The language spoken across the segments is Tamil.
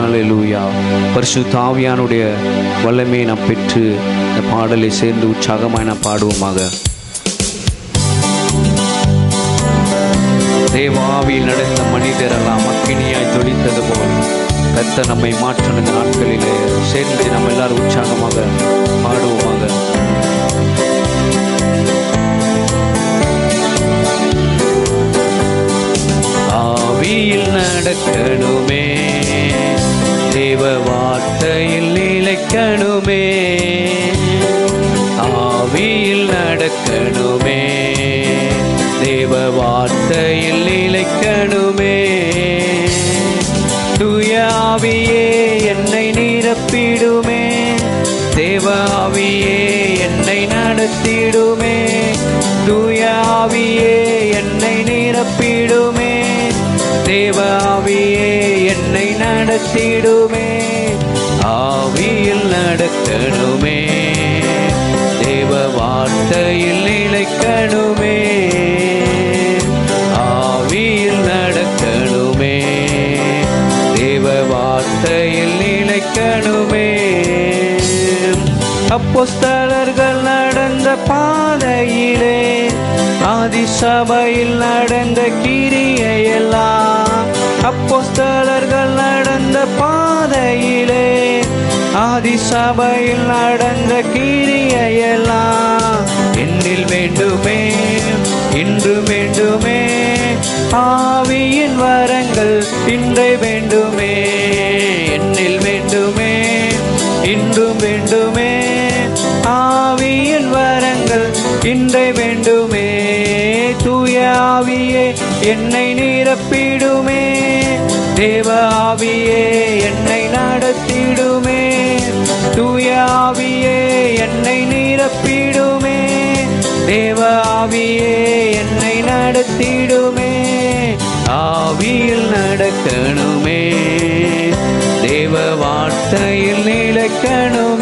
ஹalleluya பரிசு தாவியானுடைய வல்லமையை நாம் பெற்று இந்த பாடலை சேர்ந்து உற்சாகமாய் நாம் பாடுவோமாக. தேவாவியில் நடந்த மனிதரெல்லாம் அக்கினியாய் தொழித்தது போல் கத்த நம்மை மாற்றின நாட்களிலே. சேர்ந்து நம்ம எல்லாரும் உற்சாகமாக பாடுவோமாக. ஆவியில் நடக்கணுமே. ஆவியில் நடக்கணுமே. தேவ வார்த்தையில் நிலைக்கணுமே. துயாவியே என்னை நிரப்பிடுமே. தேவாவியே என்னை நடத்திடுமே. துயாவியே என்னை நிரப்பிடுமே. தேவாவியே என்னை நடத்திடுமே. அப்போஸ்தலர்கள் நடந்த பாதையிலே ஆதிசபையில் நடந்த கிரியையெல்லாம் அப்போஸ்தலர்கள் நடந்த பாதையிலே ஆதிசபையில் நடந்த கிரியையெல்லாம் என்னில் வேண்டுமே இன்று வேண்டுமே. ஆவியின் வரங்கள் இன்றை வேண்டுமே என்னில் வேண்டுமே இன்றும் வேண்டுமே. இன்றை வேண்டுமே தூய ஆவியே என்னை நிரப்பிடுமே. தேவ ஆவியே என்னை நடத்திடுமே. தூய ஆவியே என்னை நிரப்பிடுமே. தேவ ஆவியே என்னை நடத்திடுமே. ஆவியில் நடக்கணுமே. தேவ வார்த்தையில் நிலக்கணும்.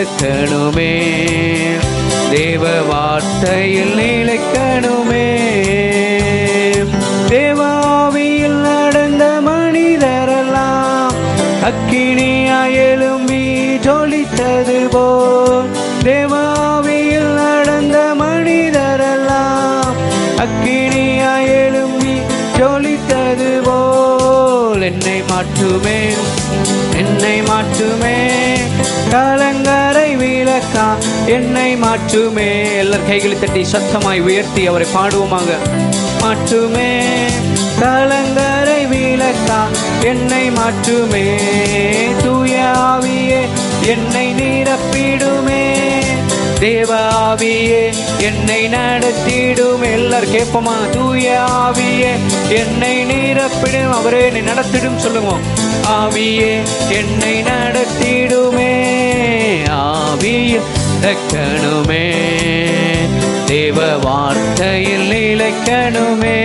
நடக்கணுமே தேவ வார்த்தையில் நிலைக்கணுமே. தேவாவியில் நடந்த மனிதரெல்லாம் அக்கினியாய் எழும்பி ஜொலித்தது போல். தேவாவியில் நடந்த மனிதரெல்லாம் அக்கினியாய் எழும்பி ஜொலித்தது போல். என்னை மாற்றுமே என்னை மாற்றுமே. கலங்கரை என்னை மாற்றுமே. எல்லார் கைகளை தட்டி சத்தமாய் உயர்த்தி அவரை பாடுவோமாக. மாற்றுமே. கலங்கரை விளக்கா. என்னை மாற்றுமே. தூயாவியே என்னை நிரப்பிடுமே. தேவாவியே என்னை நடத்திடும். எல்லார் கேட்போமா? தூயாவியே என்னை நிரப்பிடும். அவரே என்னை நடத்திடும் சொல்லுவோம். ஆவியே என்னை நடத்தி நடக்கணுமே தேவ வார்த்தையில் நிலைக்கணுமே.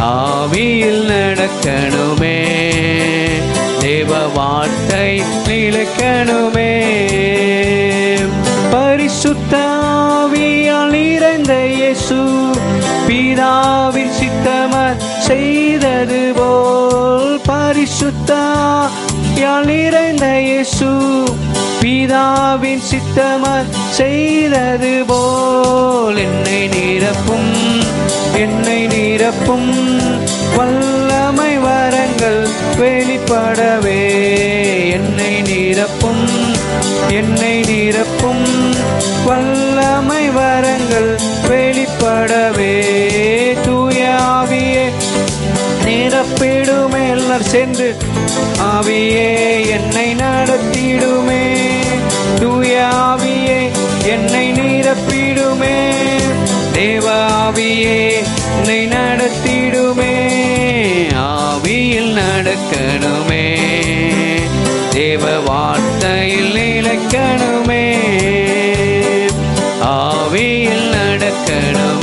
ஆவியில் நடக்கணுமே. தேவ வார்த்தை நிலைக்கணுமே. பரிசுத்தாவியால் இறந்த இயேசு பிதாவின் சித்தமர் செய்தது போல் பரிசுத்தா யால் இறந்த இயேசு பிதாவின் சித்தமர் செய்தது போல் என்னை நிரப்பும் என்னை நிரப்பும். வல்லமை வரங்கள் வெளிப்படவே என்னை நிரப்பும் என்னை நிரப்பும். வல்லமை வரங்கள் வெளிப்படவே தூய ஆவியே நிரப்பிடுமே. எல்லார் சென்று ஆவியே என்னை நடத்திடுமே. என்னை நிரப்பிடுமே. தேவாவியே என்னை நடத்திடுமே. ஆவியில் நடக்கணுமே. தேவ வார்த்தையில் நிலைக்கணுமே. ஆவியில் நடக்கணும்.